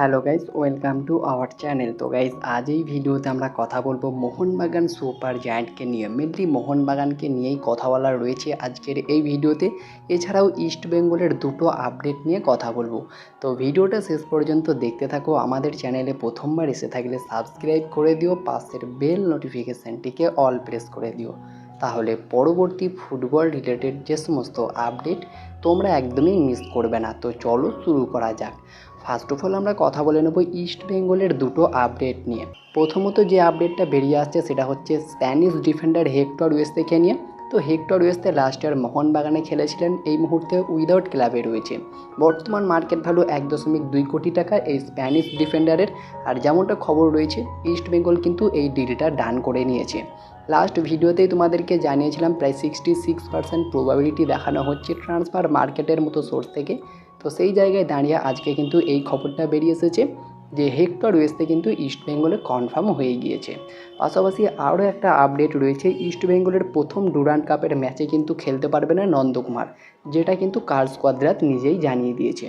Hello guys welcome to our channel. তো guys আজ এই ভিডিওতে আমরা কথা বলব মোহনবাগান সুপার জায়ান্টকে নিয়ে। মেনলি মোহনবাগানকে নিয়েই কথা বলার রয়েছে আজকের এই ভিডিওতে। এছাড়াও ইস্ট বেঙ্গলের দুটো আপডেট নিয়ে কথা বলব। তো ভিডিওটা শেষ পর্যন্ত দেখতে থাকো। আমাদের চ্যানেলে প্রথমবার এসে থাকলে সাবস্ক্রাইব করে দিও, পাশের বেল নোটিফিকেশানটিকে অল প্রেস করে দিও। তাহলে পরবর্তী ফুটবল রিলেটেড যে সমস্ত আপডেট তোমরা একদমই মিস করবে না। তো চলো শুরু করা যাক। ফার্স্ট অফ অল আমরা কথা বলে নেব ইস্ট বেঙ্গলের দুটো আপডেট নিয়ে। প্রথমত যে আপডেটটা বেরিয়ে আসছে সেটা হচ্ছে স্প্যানিশ ডিফেন্ডার হেক্টর ওয়েস্তেকে নিয়ে। তো হেক্টর ওয়েস্তে লাস্ট ইয়ার মোহনবাগানে খেলেছিলেন। এই মুহূর্তে উইদাউট ক্লাবে রয়েছে। বর্তমান মার্কেট ভ্যালু এক দশমিক দুই কোটি টাকা এই স্প্যানিশ ডিফেন্ডারের আর যেমনটা খবর রয়েছে ইস্ট বেঙ্গল কিন্তু এই ডিলটা ডান করে নিয়েছে। লাস্ট ভিডিওতেই তোমাদেরকে জানিয়েছিলাম প্রায় সিক্সটি সিক্স পার্সেন্ট প্রবাবিলিটি দেখানো হচ্ছে ট্রান্সফার মার্কেটের মতো সোর্স থেকে। তো সেই জায়গায় দাঁড়িয়ে আজকে কিন্তু এই খবরটা বেরিয়ে এসেছে যে হেক্টর ওয়েস্টে কিন্তু ইস্ট বেঙ্গলে কনফার্ম হয়ে গিয়েছে। পাশাপাশি আরও একটা আপডেট রয়েছে ইস্ট বেঙ্গলের প্রথম ডুরান্ড কাপের ম্যাচে কিন্তু খেলতে পারবে না নন্দকুমার যেটা কিন্তু কার্ল স্কোয়াদ্রাত নিজেই জানিয়ে দিয়েছে।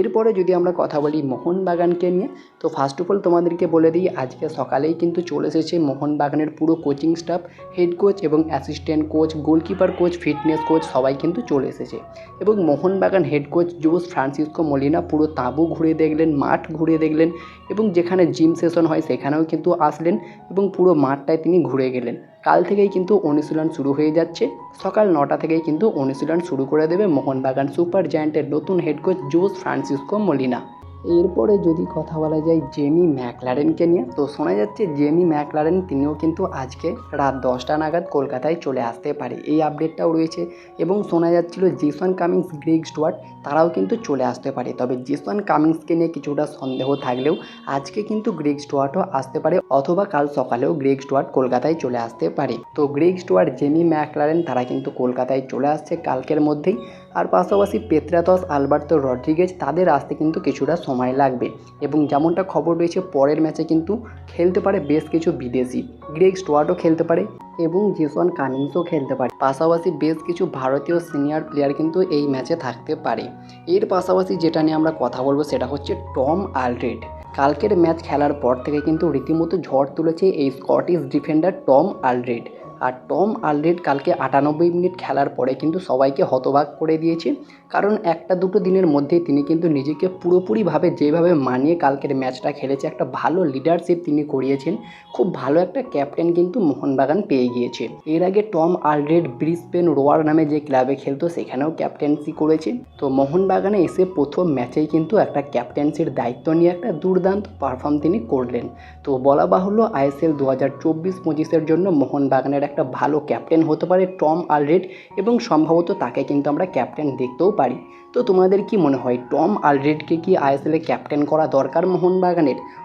এরপরে যদি আমরা কথা বলি মোহনবাগানকে নিয়ে, তো ফার্স্ট অফ অল তোমাদেরকে বলে দিই, আজকে সকালেই কিন্তু চলে এসেছে মোহনবাগানের পুরো কোচিং স্টাফ হেড কোচ এবং assistant coach goalkeeper coach fitness coach সবাই কিন্তু চলে এসেছে। এবং Mohun Bagan head coach Jose Francisco Molina পুরো তাঁবু ঘুরে দেখলেন, মাঠ ঘুরে দেখলেন এবং যেখানে জিম সেশন হয় সেখানেও কিন্তু আসলেন এবং পুরো মাঠটায় তিনি ঘুরে গেলেন। কাল থেকেই কিন্তু অনুশীলন শুরু হয়ে যাচ্ছে। সকাল নটা থেকেই কিন্তু অনুশীলন শুরু করে দেবে মোহনবাগান সুপার জায়ান্টের নতুন head coach Jose Francisco Molina. এরপরে যদি কথা বলা যায় জেমি ম্যাকলারেনকে নিয়ে, তো শোনা যাচ্ছে জেমি ম্যাকলারেন তিনিও কিন্তু আজকে রাত দশটা নাগাদ কলকাতায় চলে আসতে পারে। এই আপডেটটাও রয়েছে এবং শোনা যাচ্ছিল জেসন কামিংস, গ্রেগ স্টুয়ার্ট তারাও কিন্তু চলে আসতে পারে। তবে জেসন কামিংসকে নিয়ে কিছুটা সন্দেহ থাকলেও আজকে কিন্তু গ্রেগ স্টুয়ার্টও আসতে পারে অথবা কাল সকালেও গ্রেগ স্টুয়ার্ট কলকাতায় চলে আসতে পারে। তো গ্রেগ স্টুয়ার্ট, জেমি ম্যাকলারেন তারা কিন্তু কলকাতায় চলে আসছে কালকের মধ্যেই। আর পাশাপাশি পেত্রাতস, আলবার্তো রড্রিগেজ তাদের আসতে কিন্তু কিছুটা সময় লাগবে। এবং যেমনটা খবর রয়েছে, পরের ম্যাচে কিন্তু খেলতে পারে বেশ কিছু বিদেশি। গ্রেগ স্টুয়ার্টও খেলতে পারে এবং জেসন কানিংসও খেলতে পারে। পাশাপাশি বেশ কিছু ভারতীয় সিনিয়র প্লেয়ার কিন্তু এই ম্যাচে থাকতে পারে। এর পাশাপাশি যেটা নিয়ে আমরা কথা বলব সেটা হচ্ছে টম আলরেড কালকের ম্যাচ খেলার পর থেকে কিন্তু রীতিমতো ঝড় তুলেছে এই স্কটিশ ডিফেন্ডার টম আলরেড আর টম আলরেড কালকে আটানব্বই মিনিট খেলার পরে কিন্তু সবাইকে হতবাক করে দিয়েছে। কারণ একটা দুটো দিনের মধ্যেই তিনি কিন্তু নিজেকে পুরোপুরিভাবে যেভাবে মানিয়ে কালকের ম্যাচটা খেলেছে, একটা ভালো লিডারশিপ তিনি করিয়েছেন। খুব ভালো একটা ক্যাপ্টেন কিন্তু মোহনবাগান পেয়ে গিয়েছে। এর আগে টম আলরেড ব্রিসবেন রোয়ার নামে যে ক্লাবে খেলতো, সেখানেও ক্যাপ্টেন্সি করেছে। তো মোহনবাগানে এসে প্রথম ম্যাচেই কিন্তু একটা ক্যাপ্টেন্সির দায়িত্ব নিয়ে একটা দুর্দান্ত পারফর্ম তিনি করলেন। তো বলা বাহুল্য আইএসএল দু হাজার চব্বিশ পঁচিশের জন্য মোহনবাগানের একটা ভালো ক্যাপ্টেন হতে পারে টম আলরেড এবং সম্ভবত তাকে কিন্তু আমরা ক্যাপ্টেন দেখতেও পারি। তো তোমাদের কি মনে হয়, টম আলরেডকে কি আইএসএলে ক্যাপ্টেন করা দরকার মোহনবাগানের?